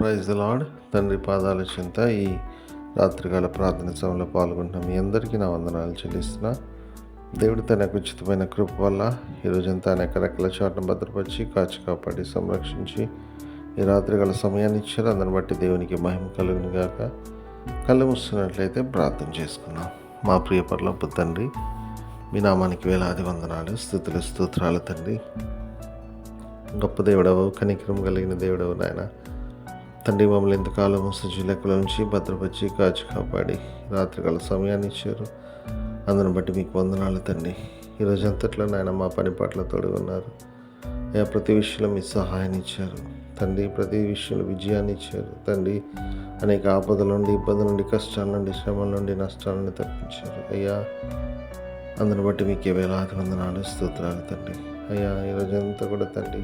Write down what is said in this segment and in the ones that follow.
Praise lord తండ్రి పాదాల చింత ఈ రాత్రికాల ప్రార్థన సభలో పాల్గొంటున్న మీ అందరికీ నా వందనాలు చెల్లిస్తున్నా. దేవుడు తనకు ఉచితమైన కృప వల్ల ఈరోజంతా అనేక రెక్కల చాటును భద్రపరిచి కాచి కాపాడి సంరక్షించి ఈ రాత్రికాల సమయాన్ని ఇచ్చారు. అందరిని బట్టి దేవునికి మహిమ కలుగును గాక. కళ్ళు మూస్తున్నట్లయితే ప్రార్థన చేసుకుందాం. మా ప్రియ పర్లపు తండ్రి మీ నామానికి వేలాది వందనాలు స్థుతులు స్తోత్రాలు తండ్రి. గొప్ప దేవుడవు కనికరం కలిగిన దేవుడవు నాయన. తండ్రి మమ్మల్ని ఎంతకాలం సజీలకుల నుంచి భద్రపరిచి కాచి కాపాడి రాత్రికాల సమయాన్ని ఇచ్చారు. అందును బట్టి మీకు వందనాలు తండ్రి. ఈరోజు అంతట్లో నాయన మా పని పట్ల తోడు ఉన్నారు. అయ్యా ప్రతి విషయంలో మీ సహాయాన్ని ఇచ్చారు. తండ్రి ప్రతి విషయంలో విజయాన్ని ఇచ్చారు. తండ్రి అనేక ఆపదల నుండి ఇబ్బందుల నుండి కష్టాల నుండి శ్రమల నుండి నష్టాల నుండి తప్పించారు. అయ్యా అందరిని బట్టి మీకు వేలాది వందనాలు స్తోత్రాలు తండ్రి. అయ్యా ఈరోజంతా కూడా తండ్రి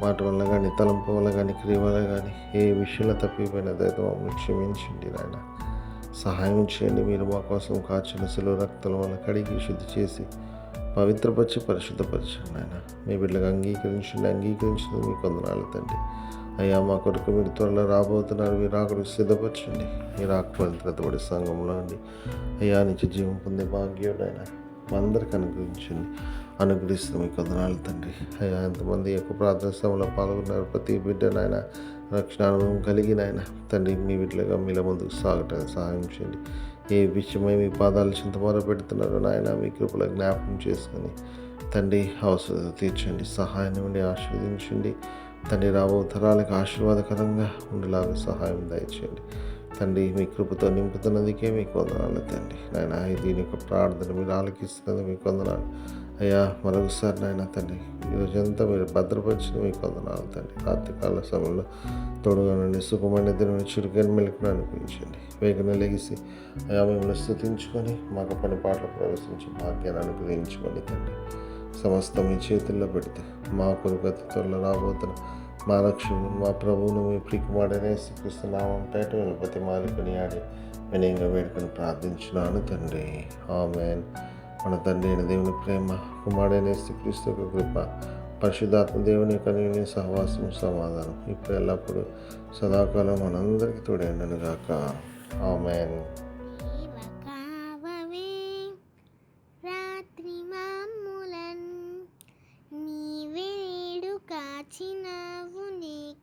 మాట వల్ల కానీ తలంపు వల్ల కానీ క్రియ వల్ల కానీ ఏ విషయంలో తప్పిపోయిన దయతో మమ్మల్ని క్షమించండి నాయన. సహాయం చేయండి మీరు మా కోసం కాచిన సెలవు రక్తం వల్ల కడిగి శుద్ధి చేసి పవిత్రపరిచి పరిశుద్ధపరచండి ఆయన మీ బిడ్డలకు అంగీకరించండి అంగీకరించింది మీ కొందనాలు తండ్రి. అయ్యా మా కొరకు మీరు త్వరలో రాబోతున్నారు మీరు ఆకుడికి సిద్ధపరచండి. మీరు ఆకుపడితబడి సంఘంలో అండి అయ్యా నుంచి జీవం పొందే భాగ్యుడైనా మా అందరికి అనుగ్రహించండి. అనుగ్రహిస్తున్న మీ కొందనాలు తండ్రి. అయ్యా ఎంతమంది యొక్క ప్రార్థన సమయంలో పాల్గొన్నారు. ప్రతి బిడ్డ నాయన రక్షణ అనుభవం కలిగిన ఆయన తండ్రి మీ బిడ్డలుగా మీల ముందుకు సాగటానికి సహాయం చేయండి. ఏ విషయమై మీ పాదాలు చింత పెడుతున్నారో నాయన మీ కృపలో జ్ఞాపకం చేసుకొని తండ్రి అవసరం తీర్చండి. సహాయం ఉండి ఆశీర్వదించండి. తండ్రి రాబో తరాలకు ఆశీర్వాదకరంగా ఉండేలాగా సహాయం దయచేయండి. తండ్రి మీ కృపతో నింపుతున్నందుకే మీకు వందనాలు తండ్రి. నాయన దీని యొక్క ప్రార్థన మీరు ఆలకిస్తున్నది మీకు వందనాలు. అయ్యా మరొకసారి నాయన తండ్రి ఈరోజంతా మీరు భద్రపరిచిన మీకు వందనాలు తండ్రి. రాత్రికాల సమయంలో తోడుగా నుండి సుఖమైన దిన చురుకని మెలుకుని అనిపించండి వేగన లెగిసి అయా మిమ్మల్ని స్థుతించుకొని మాకు పని పాటలు ప్రవేశించి భాగ్యాన్ని అనుగ్రహించుకోండి తండ్రి. సమస్తం మీ చేతుల్లో పెడితే మా కొరకు త్వరలో రాబోతున్న మా లక్ష్యం మా ప్రభువును మీ ప్రికుమాడనే శ్రీకృష్ణనామం పేట వినపతి మాలికని ఆడి వినయంగా వేడుకొని ప్రార్థించినాను తండ్రి. ఆమెన్. మన తండ్రి అయిన దేవుని ప్రేమ కుమారుడైన శ్రీకృష్ణ యొక్క కృప పరిశుద్ధాత్మ దేవుని యొక్క నేను సహవాసం సమాధానం ఇప్పుడు ఎల్లప్పుడూ సదాకాలం మనందరికీ తోడైండను గాక ఆమెన్.